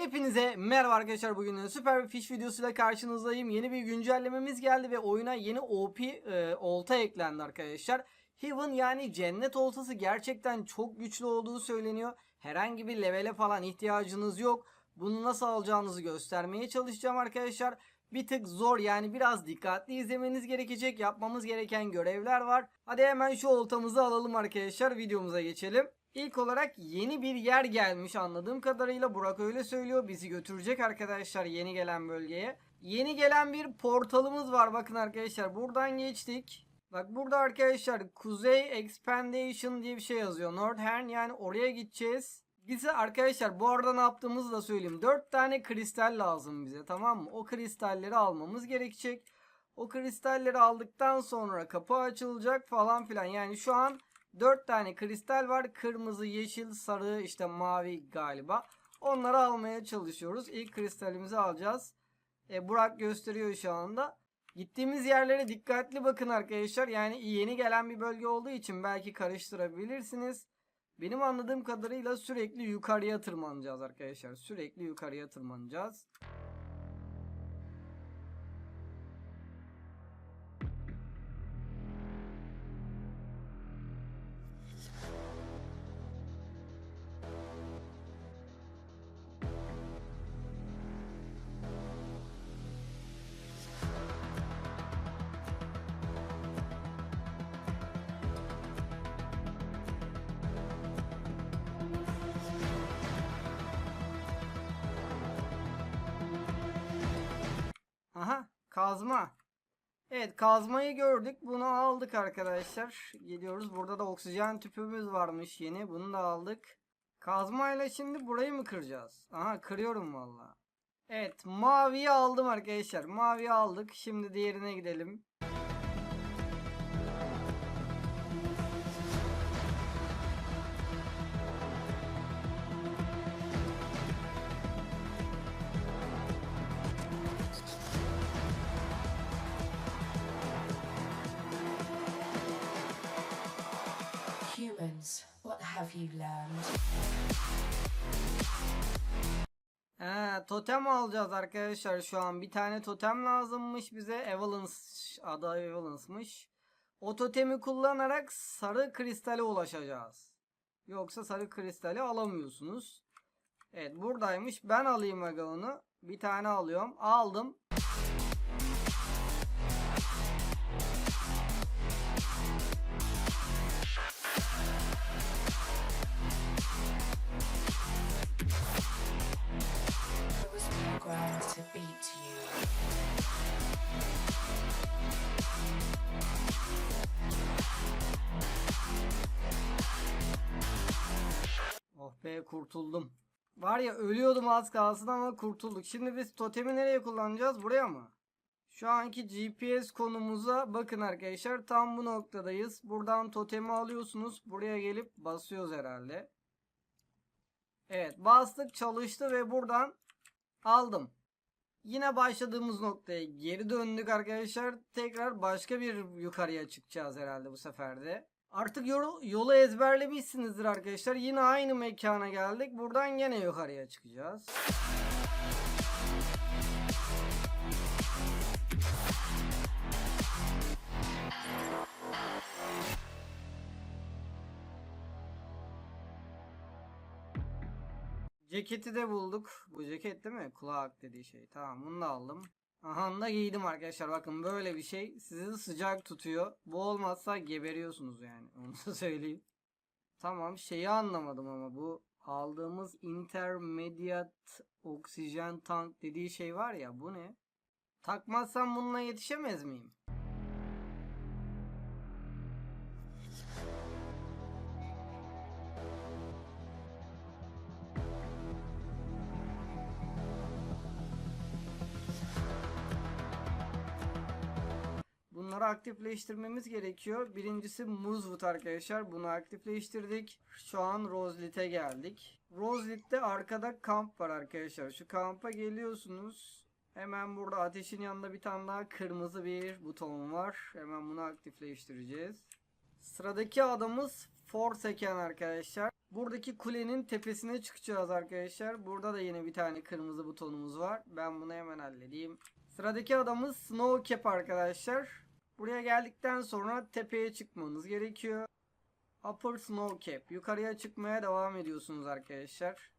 Hepinize merhaba arkadaşlar bugün süper bir fiş videosuyla karşınızdayım. Yeni bir güncellememiz geldi ve oyuna yeni OP e, olta eklendi arkadaşlar. Heaven yani cennet oltası gerçekten çok güçlü olduğu söyleniyor. Herhangi bir levele falan ihtiyacınız yok. Bunu nasıl alacağınızı göstermeye çalışacağım arkadaşlar. Bir tık zor yani biraz dikkatli izlemeniz gerekecek. Yapmamız gereken görevler var. Hadi hemen şu oltamızı alalım arkadaşlar. Videomuza geçelim. İlk olarak yeni bir yer gelmiş anladığım kadarıyla Burak öyle söylüyor. Bizi götürecek arkadaşlar yeni gelen bölgeye. Yeni gelen bir portalımız var bakın arkadaşlar. Buradan geçtik. Bak burada arkadaşlar Kuzey Expandation diye bir şey yazıyor. Northern yani oraya gideceğiz. Bize arkadaşlar bu arada ne yaptığımızı da söyleyeyim. 4 tane kristal lazım bize tamam mı? O kristalleri almamız gerekecek. O kristalleri aldıktan sonra kapı açılacak falan filan. Yani şu an 4 tane kristal var. Kırmızı, yeşil, sarı, işte mavi galiba. Onları almaya çalışıyoruz. İlk kristalimizi alacağız. E, Burak gösteriyor şu anda. Gittiğimiz yerlere dikkatli bakın arkadaşlar. Yani yeni gelen bir bölge olduğu için belki karıştırabilirsiniz. Benim anladığım kadarıyla sürekli yukarıya tırmanacağız arkadaşlar. Sürekli yukarıya tırmanacağız. Kazma. Evet kazmayı gördük. Bunu aldık arkadaşlar. Gidiyoruz. Burada da oksijen tüpümüz varmış yeni. Bunu da aldık. Kazmayla şimdi burayı mı kıracağız? Aha kırıyorum valla. Evet maviyi aldım arkadaşlar. Maviyi aldık. Şimdi diğerine gidelim. Humans, what have you learned? He, totem alacağız arkadaşlar şu an. Bir tane totem lazımmış bize. Evalance adı Evalance'mış. O totemi kullanarak sarı kristale ulaşacağız. Yoksa sarı kristali alamıyorsunuz. Evet buradaymış. Ben alayım aga onu. Bir tane alıyorum. Aldım. Kurtuldum. Var ya ölüyordum az kalsın ama kurtulduk. Şimdi biz totemi nereye kullanacağız? Buraya mı? Şu anki GPS konumuza bakın arkadaşlar. Tam bu noktadayız. Buradan totemi alıyorsunuz. Buraya gelip basıyoruz herhalde. Evet bastık çalıştı ve buradan aldım. Yine başladığımız noktaya geri döndük arkadaşlar. Tekrar başka bir yukarıya çıkacağız herhalde bu sefer de. Artık yolu, yolu ezberlemişsinizdir arkadaşlar. Yine aynı mekana geldik. Buradan yine yukarıya çıkacağız. Ceketi de bulduk. Bu ceket değil mi? Kulak dediği şey. Tamam bunu da aldım. Aha da giydim arkadaşlar. Bakın böyle bir şey sizi sıcak tutuyor. Bu olmazsa geberiyorsunuz yani. Onu da söyleyeyim. Tamam şeyi anlamadım ama bu aldığımız intermediate oksijen tank dediği şey var ya bu ne? Takmazsam bununla yetişemez miyim? Bunları aktifleştirmemiz gerekiyor. Birincisi Moosewood arkadaşlar. Bunu aktifleştirdik. Şu an Roselit'e geldik. Roselit'te arkada kamp var arkadaşlar. Şu kampa geliyorsunuz. Hemen burada ateşin yanında bir tane daha kırmızı bir buton var. Hemen bunu aktifleştireceğiz. Sıradaki adamız Forsaken arkadaşlar. Buradaki kulenin tepesine çıkacağız arkadaşlar. Burada da yine bir tane kırmızı butonumuz var. Ben bunu hemen halledeyim. Sıradaki adamız Snow Cap arkadaşlar. Buraya geldikten sonra tepeye çıkmanız gerekiyor. Upper Snow Cap. Yukarıya çıkmaya devam ediyorsunuz arkadaşlar.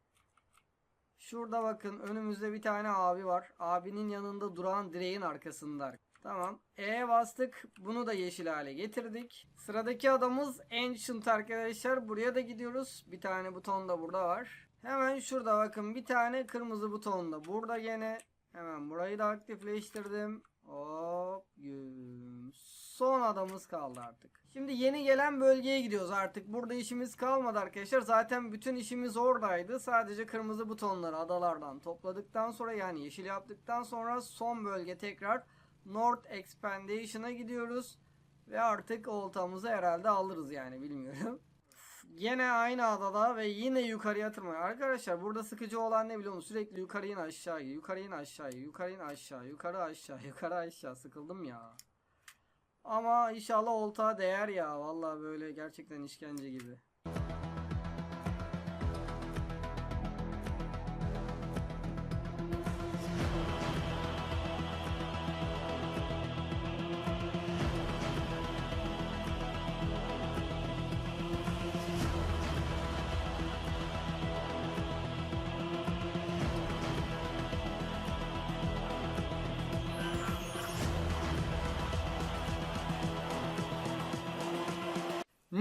Şurada bakın önümüzde bir tane abi var. Abinin yanında duran direğin arkasında. Tamam. E bastık. Bunu da yeşil hale getirdik. Sıradaki adamız Ancient arkadaşlar. Buraya da gidiyoruz. Bir tane buton da burada var. Hemen şurada bakın bir tane kırmızı buton da burada gene. Hemen burayı da aktifleştirdim. Hop. Güm. Son adamız kaldı artık. Şimdi yeni gelen bölgeye gidiyoruz artık. Burada işimiz kalmadı arkadaşlar. Zaten bütün işimiz oradaydı. Sadece kırmızı butonları adalardan topladıktan sonra yani yeşil yaptıktan sonra son bölge tekrar North Expandation'a gidiyoruz. Ve artık oltamızı herhalde alırız yani bilmiyorum. Yine aynı adada ve yine yukarıya tırmanıyor. Arkadaşlar burada sıkıcı olan ne biliyor musun? Sürekli yukarı in aşağı, yukarı in aşağı, yukarı in aşağı, yukarı aşağı, yukarı aşağı. Sıkıldım ya. Ama inşallah olta değer ya. Vallahi böyle gerçekten işkence gibi.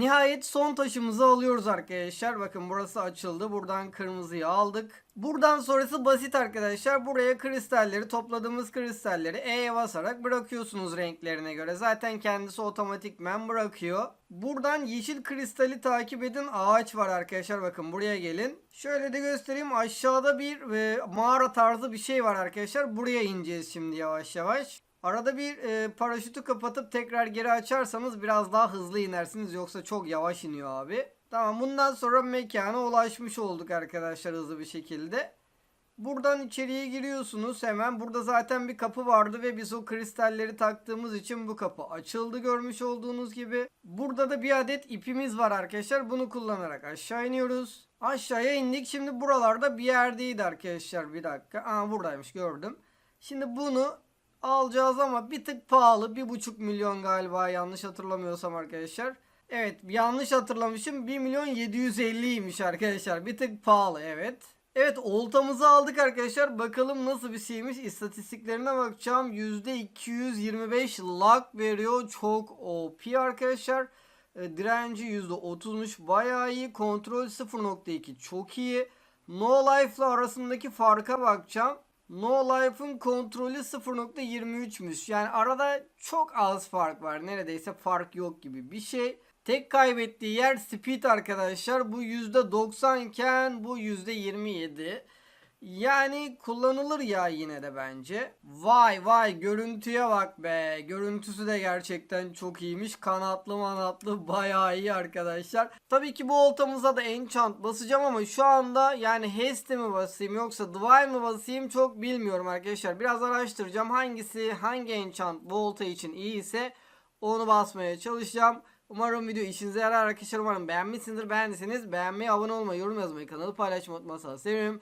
Nihayet son taşımızı alıyoruz arkadaşlar. Bakın burası açıldı. Buradan kırmızıyı aldık. Buradan sonrası basit arkadaşlar. Buraya kristalleri topladığımız kristalleri E'ye basarak bırakıyorsunuz renklerine göre. Zaten kendisi otomatikmen bırakıyor. Buradan yeşil kristali takip edin. Ağaç var arkadaşlar. Bakın buraya gelin. Şöyle de göstereyim. Aşağıda bir e, mağara tarzı bir şey var arkadaşlar. Buraya ineceğiz şimdi yavaş yavaş. Arada bir e, paraşütü kapatıp tekrar geri açarsanız biraz daha hızlı inersiniz. Yoksa çok yavaş iniyor abi. Tamam bundan sonra mekana ulaşmış olduk arkadaşlar hızlı bir şekilde. Buradan içeriye giriyorsunuz hemen. Burada zaten bir kapı vardı ve biz o kristalleri taktığımız için bu kapı açıldı görmüş olduğunuz gibi. Burada da bir adet ipimiz var arkadaşlar. Bunu kullanarak aşağı iniyoruz. Aşağıya indik. Şimdi buralarda bir yerdeydi arkadaşlar. Bir dakika. Aa buradaymış gördüm. Şimdi bunu alacağız ama bir tık pahalı. Bir buçuk milyon galiba yanlış hatırlamıyorsam arkadaşlar. Evet yanlış hatırlamışım. 1 milyon 750'ymiş arkadaşlar. Bir tık pahalı evet. Evet oltamızı aldık arkadaşlar. Bakalım nasıl bir şeymiş. İstatistiklerine bakacağım. %225 luck veriyor. Çok OP arkadaşlar. E, direnci %30'muş. Bayağı iyi. Kontrol 0.2 çok iyi. No Life ile arasındaki farka bakacağım. No Life'ın kontrolü 0.23'müş. Yani arada çok az fark var. Neredeyse fark yok gibi bir şey. Tek kaybettiği yer speed arkadaşlar. Bu %90 iken bu %27. Yani kullanılır ya yine de bence. Vay vay görüntüye bak be. Görüntüsü de gerçekten çok iyiymiş. Kanatlı manatlı bayağı iyi arkadaşlar. Tabii ki bu oltamıza da enchant basacağım ama şu anda yani Heste mi basayım yoksa Divine mi basayım çok bilmiyorum arkadaşlar. Biraz araştıracağım hangisi hangi enchant bu olta için iyi ise onu basmaya çalışacağım. Umarım video işinize yarar arkadaşlar. Umarım beğenmişsinizdir. Beğendiyseniz beğenmeyi, abone olmayı, yorum yazmayı, kanalı paylaşmayı unutmazsanız sevinirim.